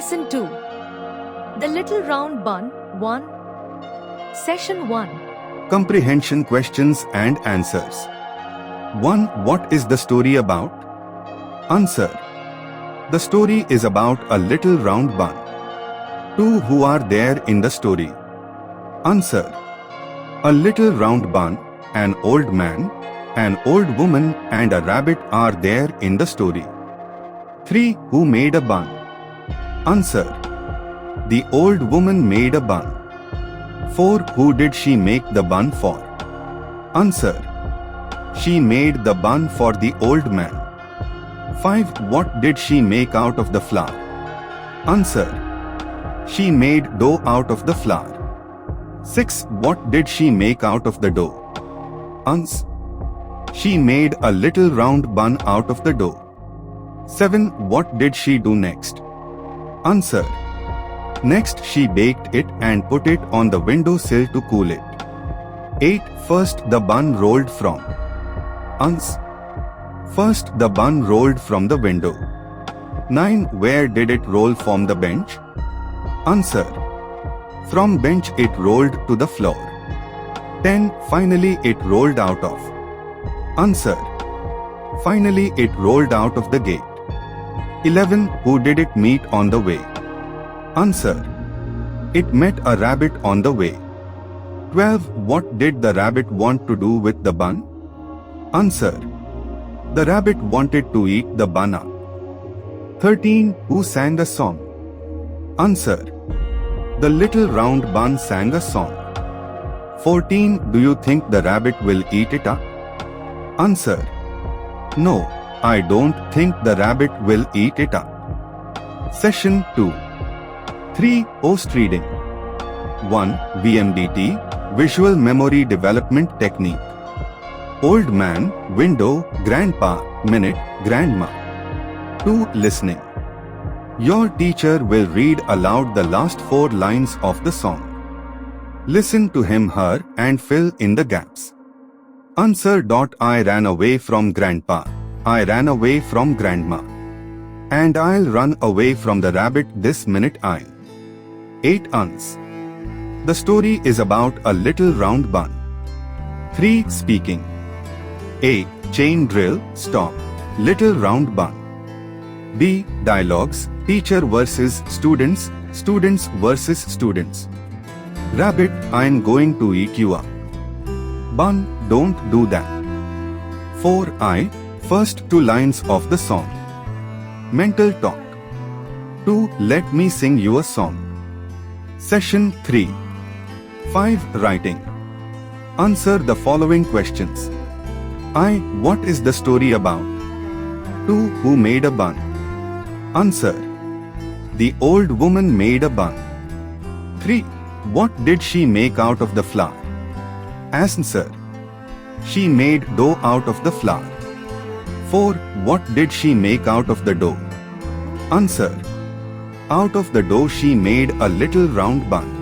Lesson 2 The Little Round Bun 1 Session 1 Comprehension questions and answers. 1. What is the story about? Answer. The story is about a little round bun. 2. Who are there in the story? Answer. A little round bun, an old man, an old woman and a rabbit are there in the story. 3. Who made a bun? Answer. The old woman made a bun. 4. Who did she make the bun for? Answer. She made the bun for the old man. 5. What did she make out of the flour? Answer. She made dough out of the flour. 6. What did she make out of the dough? Ans. She made a little round bun out of the dough. 7. What did she do next? Answer. Next, she baked it and put it on the window sill to cool it. 8. First, the bun rolled from. Ans. First, the bun rolled from the window. 9. Where did it roll from the bench? Answer. From bench it rolled to the floor. 10. Finally it rolled out of. Answer. Finally it rolled out of the gate. 11. Who did it meet on the way? Answer. It met a rabbit on the way. 12. What did the rabbit want to do with the bun? Answer. The rabbit wanted to eat the bun up. 13. Who sang a song? Answer. The little round bun sang a song. 14. Do you think the rabbit will eat it up? Answer. No, I don't think the rabbit will eat it up. Session 2 3. Post reading 1. VMDT Visual Memory Development Technique Old man, window, grandpa, minute, grandma. 2. Listening Your teacher will read aloud the last four lines of the song. Listen to him, her, and fill in the gaps. Answer. I ran away from grandpa. I ran away from grandma. And I'll run away from the rabbit this minute I. 8 uns. The story is about a little round bun. 3. Speaking. A. Chain drill, stop. Little round bun. B. Dialogues, teacher versus students, students versus students. Rabbit, I'm going to eat you up. Bun, don't do that. 4. I. First two lines of the song. Mental talk. 2. Let me sing you a song. Session 3. 5. Writing. Answer the following questions. I. What is the story about? 2. Who made a bun? Answer. The old woman made a bun. 3. What did she make out of the flour? Answer. She made dough out of the flour. 4. What did she make out of the dough? Answer. Out of the dough she made a little round bun.